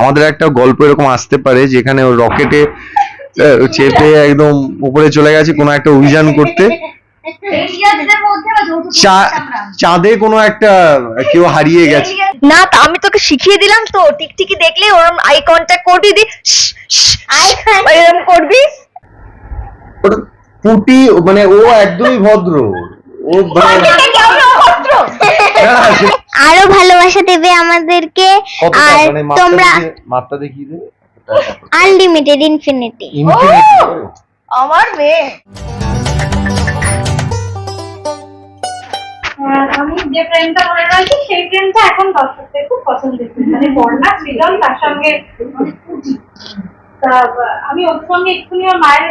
আমাদের একটা গল্প এরকম আসতে পারে যেখানে ও রকেটে চেপে একদম উপরে চলে গেছে কোনো একটা অভিযান করতে। চাঁদে কোনো একটা কেউ হারিয়ে গেছে। না তা আমি তোকে শিখিয়ে দিলাম তো টিকটিকি দেখলে ওরম আই কন্ট্যাক্ট করবি দি আই এরকম করবি। পুটি মানে ও একদমই ভদ্র। ও মানে আরও ভালোবাসা দেবে আমাদেরকে। আর মানে তোমরা মাপটা দেখিয়ে দে। আনলিমিটেড ইনফিনিটি আমার মেয়ে। আমি যে ফ্রেন্ডটা মনে রয়েছে সেই ফ্রেন্ডটা এখন দর্শকদের খুব পছন্দের মানে বর্ণা সৃজন তার সঙ্গে মানে আমি ওর সঙ্গে এক্ষুনি ওর মায়ের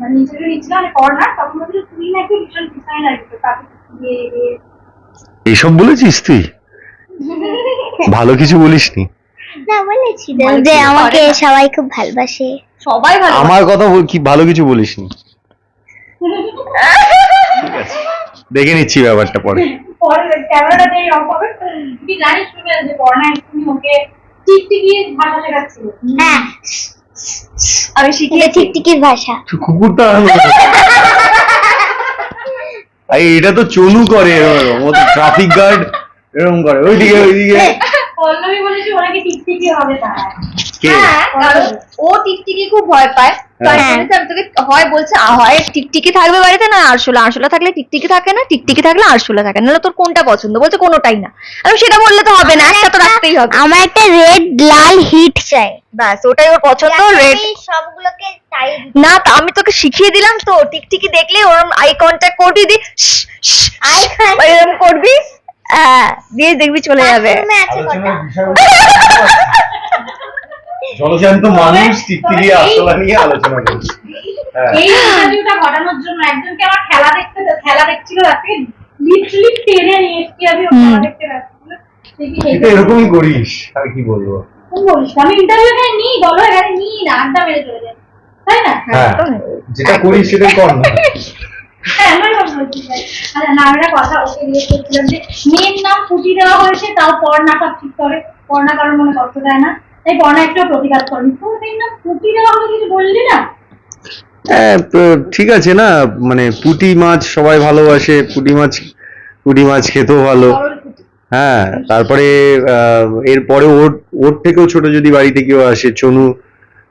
মানে ইন্টারভিউ নিচ্ছিলাম বর্ণা তখন বলছিল তুই নাকি ভীষণ ডিজাইন আর কি তাকে এইসব বলেছিস তুই? ভালো কিছু বলিসনি। না বলেছি তো। যে আমাকে সবাই খুব ভালোবাসে। সবাই ভালো আমার কথা বল- কি ভালো কিছু বলিসনি? ঠিক আছে। দেখে নিচ্ছি ব্যাপারটা পরে। হ্যাঁ। আমি এটা শিখিয়েছি টিকটিকির ভাষা। কুকুরটা আনলো এটা তো চনু করে এরকম ও তো ট্রাফিক গার্ড এরকম করে। ওইদিকে ওইদিকে। পল্লবী বলেছে ওনাকে টিকটিকি হবে তার কে? হ্যাঁ কারণ ও টিকটিকি খুব ভয় পায়। হ্যাঁ। বলেছে তোকে হয় বলছে হয় টিকটিকি থাকবে বাড়িতে না আরশোলা আরশোলা থাকলে টিকটিকি থাকে না টিকটিকি থাকলে আরশোলা থাকে না। নাহলে তোর কোনটা পছন্দ? বলছে কোনোটাই না। আমি সেটা বললে তো হবে না একটা তো রাখতেই হবে। আমার একটা রেড লাল হিট চাই। ব্যাস ওটাই ওর পছন্দ রেড সবগুলোকে চাই না তা আমি তোকে শিখিয়ে দিলাম তো টিকটিকি দেখলে ওরম আই কন্ট্যাক্ট করবি দি? এরকম করবি হ্যাঁ দিয়ে দেখবি চলে যাবে। জলজান্ত মানুষ টিকটিকি আসলা নিয়ে আলোচনা করছি। হ্যাঁ। এই ইন্টারভিউটা ঘটানোর জন্য একজনকে আমার খেলা দেখতে খেলা দেখছিল তাকে লিটারালি টেনে নিয়ে এসেছি আমি খেলা দেখতে এরকমই করিস আর কি বলব? বলিস আমি ইন্টারভিউ এখানে নিই বলো এখানে নিই না আড্ডা মেরে চলে যাই তাই না? হ্যাঁ। যেটা করিস সেটাই কর না। হ্যাঁ কথা। আচ্ছা কথা ওকে জিজ্ঞেস করছিলাম যে মেয়ের নাম ফুটি দেওয়া হয়েছে তাও পর্ণা সব ঠিক করে। পর্ণা কারোর মনে কষ্ট দেয় না। তাই পর্ণা একটু প্রতিবাদ করেনি নাম দেওয়া হলে কিছু বললি না? হ্যাঁ ঠিক আছে না মানে পুঁটি মাছ সবাই ভালোবাসে পুঁটি মাছ পুঁটি মাছ খেতেও ভালো। হ্যাঁ তারপরে আহ, এরপরে ওর ওর থেকেও ছোট যদি বাড়িতে কেউ আসে চনু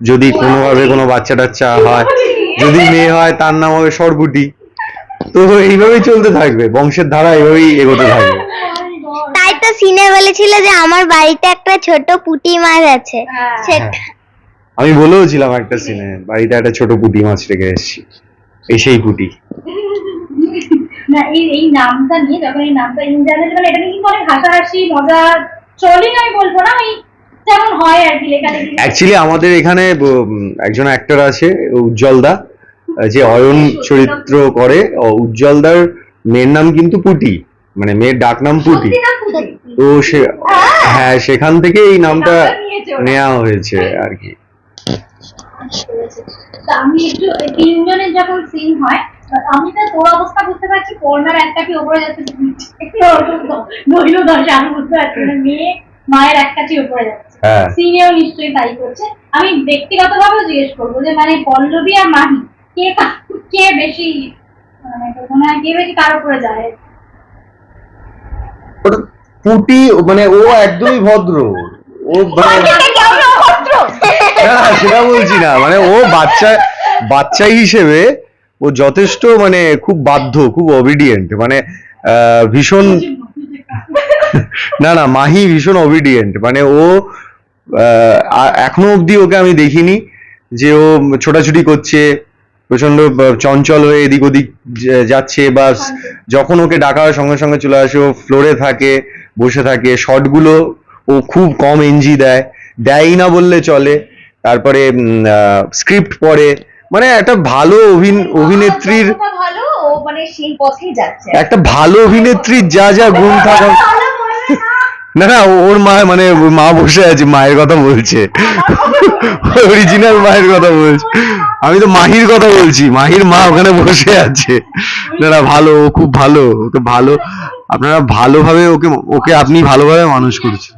যদি কোনোভাবে কোনো বাচ্চা টাচ্চা হয় যদি মেয়ে হয় তার নাম হবে সরপুটি তো এইভাবেই চলতে থাকবে বংশের ধারা এইভাবেই এগোতে থাকবে। সিনে বলেছিল যে আমার বাড়িতে একটা ছোট পুঁটি মাছ আছে। হ্যাঁ। সেটা আমি বলেও ছিলাম একটা সিনে বাড়িতে একটা ছোট পুঁটি মাছ রেখে এসেছি। এই সেই পুঁটি। না এই এই নামটা নিয়ে যখন এই নামটা ইন্টারনেট মানে এটা নিয়ে অনেক হাসাহাসি মজা ট্রলিং আমি বলব না ওই যেমন হয় আর কি লেখালেখি অ্যাকচুয়ালি আমাদের এখানে একজন অ্যাক্টর আছে উজ্জ্বলদা যে অয়ন চরিত্র করে। ও উজ্জ্বলদার মেয়ের নাম কিন্তু পুটি। মানে মেয়ের ডাক নাম পুটি। না তো সে হ্যাঁ। সেখান থেকে এই নামটা। নেওয়া হয়েছে আর কি। আমি একটু তিনজনের যখন সিন হয় আমি তো তোর অবস্থা বুঝতে পারছি করোনার একটা কি ওপরে যাচ্ছে নইল দশে আমি বুঝতে পারছি মানে মেয়ে মায়ের এক কাছে উপরে যাচ্ছে। হ্যাঁ। সিনেও নিশ্চয়ই তাই করছে। আমি ব্যক্তিগতভাবেও জিজ্ঞেস করব যে মানে পল্লবী আর মাহি কে কে বেশি মানে মনে কে বেশি কার উপরে যায়? ওটা পুটি মানে ও একদমই ভদ্র। ও মানে না না, সেটা বলছি না। মানে ও বাচ্চা বাচ্চা হিসেবে ও যথেষ্ট মানে খুব বাধ্য খুব অবিডিয়েন্ট মানে ভীষণ না না মাহি ভীষণ অবিডিয়েন্ট মানে ও এখনও অবধি ওকে আমি দেখিনি যে ও ছোটাছুটি করছে। প্রচণ্ড চঞ্চল হয়ে এদিক ওদিক যাচ্ছে বা যখন ওকে ডাকা হয় সঙ্গে সঙ্গে চলে আসে ও ফ্লোরে থাকে বসে থাকে শটগুলো ও খুব কম এনজি দেয় দেয়ই না বললে চলে তারপরে স্ক্রিপ্ট পড়ে মানে একটা ভালো অভিন- অভিনেত্রীর যতটা ভালো ও মানে একটা ভালো অভিনেত্রীর যা যা গুণ থাকা না না, ওর মা মানে মা বসে আছে, মায়ের কথা বলছে। অরিজিনাল মায়ের কথা বলছে। আমি তো মাহির কথা বলছি, মাহির মা ওখানে বসে আছে। না না, ভালো, ও খুব ভালো, ওকে ভালো, আপনারা ভালোভাবে ওকে ওকে আপনি ভালোভাবে মানুষ করছেন।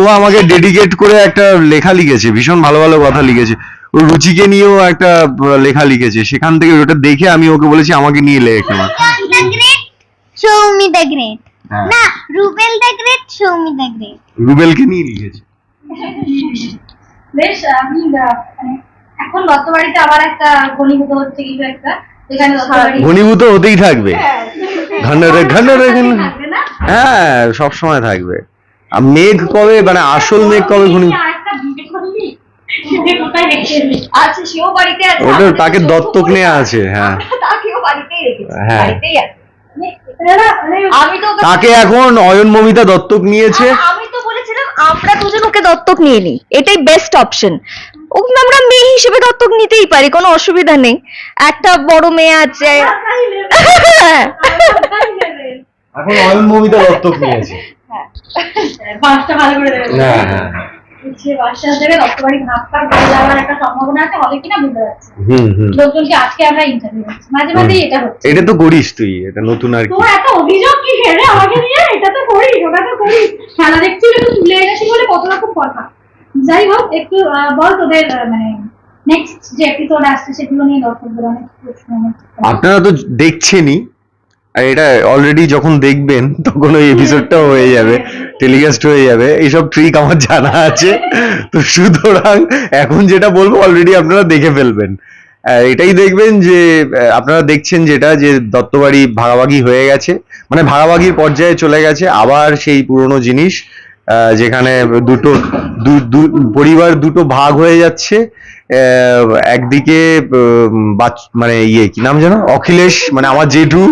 ও আমাকে ডেডিকেট করে একটা লেখা লিখেছে, ভীষণ ভালো ভালো কথা লিখেছে। ও রুচিকে নিয়েও একটা লেখা লিখেছে, সেখান থেকে ওটা দেখে আমি ওকে বলেছি, আমাকে নিয়ে লেখ দ্য গ্রেট হ্যাঁ। না Rubel the great Soumi the great রুবেলকে নিয়ে লিখেছে। বেশ আমি মানে এখন দত্তবাড়িতে আবার একটা ঘনীভূত হচ্ছে কিছু একটা যেখানে ঘনীভূত হতেই থাকবে। ঘনরে ঘনরে ঘন থাকবে হ্যাঁ সব সময় থাকবে। আর মেঘ কবে মানে আসল মেঘ কবে ঘনী বাড়িতে আছে। ওটা তাকে দত্তক নেওয়া আছে। হ্যাঁ। তাকেও বাড়িতেই রেখেছে হ্যাঁ। বাড়িতেই আছে মানে এরা মানে আমি তো ওকে- তাকে এখন অয়ন মমিতা দত্তক নিয়েছে। আমি তো বলেছিলাম আমরা দুজন ওকে দত্তক নিয়ে নিই এটাই বেস্ট অপশন ওকে আমরা মেয়ে হিসেবে দত্তক নিতেই পারি কোনো অসুবিধা নেই। একটা বড় মেয়ে আছে। হ্যাঁ। এখন অয়ন মমিতা দত্তক নিয়েছে। বাসটা ভালো করে দেবে। হ্যাঁ হ্যাঁ। সে থেকে দত্তবাড়ি ভাগ ভাগ হয়ে যাওয়ার একটা সম্ভাবনা আছে হবে কিনা বুঝতে পারছি না। হুম হুম। লোকজনকে আজকে আমরা ইন্টারভিউ করছি। মাঝে এটা হচ্ছে। এটা তো করিস তুই এটা নতুন আর কি। তোর এত অভিযোগ কি ফেলে আমাকে নিয়ে এটা তো করিস ওটা তো করিস। খেলা দেখছি একটু তুলে এনেছি বলে কত রকম কথা। যাই হোক একটু বল তোদের মানে নেক্সট যে এপিসোড আসছে সেগুলো নিয়ে দর্শকদের অনেক প্রশ্ন আপনারা তো দেখছেনই আর এটা অলরেডি যখন দেখবেন, তখন ওই এপিসোডটা হয়ে যাবে টেলিকাস্ট হয়ে যাবে এইসব ট্রিক আমার জানা আছে। তো সুতরাং এখন যেটা বলব অলরেডি আপনারা দেখে ফেলবেন। এটাই দেখবেন যে আপনারা দেখছেন যেটা, যে দত্তবাড়ি ভাগাভাগি হয়ে গেছে। মানে ভাগাভাগির পর্যায়ে চলে গেছে, আবার সেই পুরনো জিনিস। যেখানে দুটো পরিবার দুটো ভাগ হয়ে যাচ্ছে। একদিকে মানে ইয়ে কি নাম যেন? অখিলেশ মানে আমার জেঠু।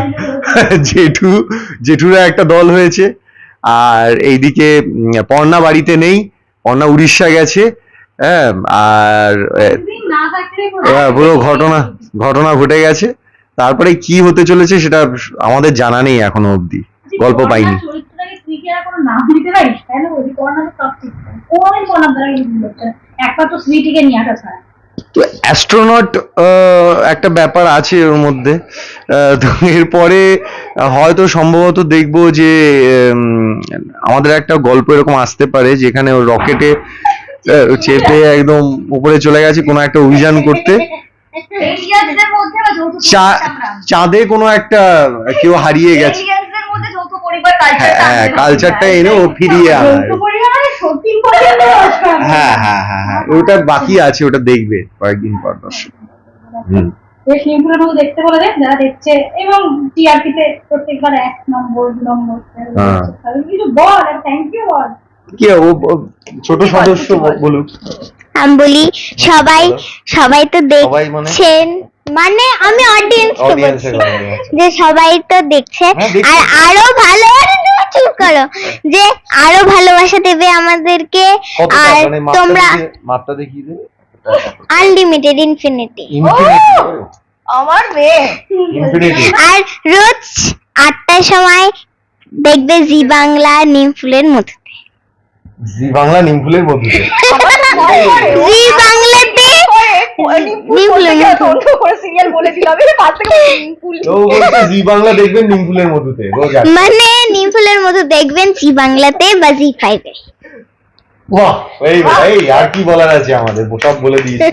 জেঠু জেঠুরা একটা দল হয়েছে। আর এইদিকে পর্ণা বাড়িতে নেই। পর্ণা উড়িষ্যা গেছে। হ্যাঁ আর এবার পুরো ঘটনা ঘটনা ঘটে গেছে। তারপরে কি হতে চলেছে সেটা আমাদের জানা নেই এখনও অবধি। গল্প পাইনি। কি আর কোনো নাম দিতে পারিস? তাই না ওই করোনা তো স্মৃতিকে নিয়ে আসা ছাড়া। তো অ্যাস্ট্রোনট একটা ব্যাপার আছে ওর মধ্যে। তো এরপরে হয়তো সম্ভবত দেখব যে আমাদের একটা গল্প এরকম আসতে পারে যেখানে রকেটে চেপে একদম উপরে চলে গেছে কোনো একটা অভিযান করতে। চাঁদে কোনো একটা কেউ হারিয়ে গেছে এলিয়াসদের মধ্যে যৌথ পরিবার কালচার হ্যাঁ কালচারটা এনে ও ফিরিয়ে পছন্দ হ্যাঁ হ্যাঁ হ্যাঁ হ্যাঁ ওটা বাকি আছে ওটা দেখবে কয়েকদিন পর দর্শক। হুম। বেশ লিঙ্কগুলোর মধ্যে দেখতে বলে দেন যারা দেখছে এবং টিআরপিতে প্রত্যেকবার এক নম্বর দু নম্বর হ্যাঁ। কিছু বল থ্যাংক ইউ বল। কি ও ও- ছোট সদস্য বলুক। আমি বলি সবাই সবাই তো মানে? দেখছেন মানে আমি অডিয়েন্স অডিয়েন্সের বলছি। যে সবাই তো দেখছে। হ্যাঁ, আর আরও ভালো চুপ করো। যে আরও ভালোবাসা দেবে আমাদেরকে। আর মানে তোমরা মাপটা দেখিয়ে দে। আনলিমিটেড ইনফিনিটি আমার মেয়ে। আর রোজ আটটার সময় দেখবে জি বাংলা নিমফুলের মধ্যে জি বাংলা নিমফুলের মধ্যে জি বাংলাতে মধ্যে সিরিয়াল বলেছিলাম জি বাংলা দেখবেন নিমফুলের মানে নিমফুলের মতো দেখবেন জি বাংলাতে বা জি ফাইভে। বাহ এই আর কি বলার আছে আমাদের? সব বলে দিয়েছি।